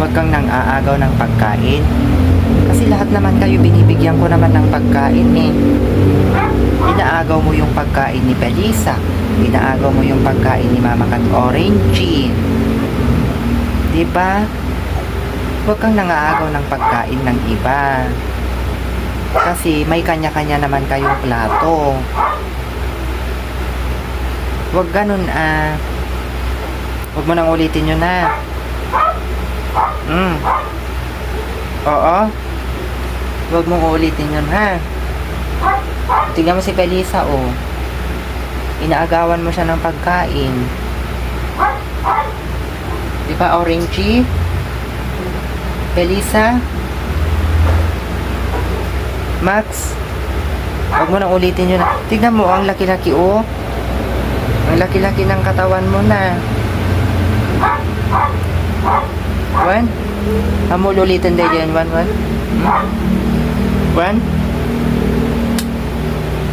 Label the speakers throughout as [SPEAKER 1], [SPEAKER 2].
[SPEAKER 1] Huwag kang nang aagaw ng pagkain. Kasi lahat naman kayo binibigyan ko naman ng pagkain eh. Inaagaw mo yung pagkain ni Belisa. Inaagaw mo yung pagkain ni Mama Cat Orangey. Di ba? Huwag kang nangaagaw ng pagkain ng iba. Kasi may kanya-kanya naman kayong plato. Huwag ganun ah. Huwag mo nang ulitin yun na. Mm. Oo. Huwag mong ulitin yun ha. Tingnan mo si Felisa oh. Inaagawan mo siya ng pagkain. Di ba orangey? Felisa? Max? Huwag mo nang ulitin yun. Tignan mo, ang laki-laki oh. Ang laki-laki ng katawan mo na. One? Amo ulitin din yan. One, one. Hmm?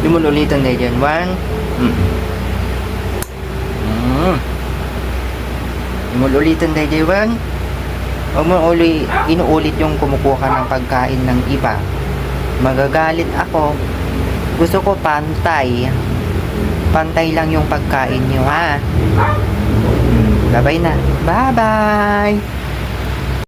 [SPEAKER 1] Di mo ulitin din yan. One. Hmm. Hmm. Mo ulitin din yan. One. Huwag inuulit yung kumukuha ka ng pagkain ng iba. Magagalit ako. Gusto ko pantay. Pantay lang yung pagkain nyo, ha? Hmm, Bye-bye na. Bye-bye!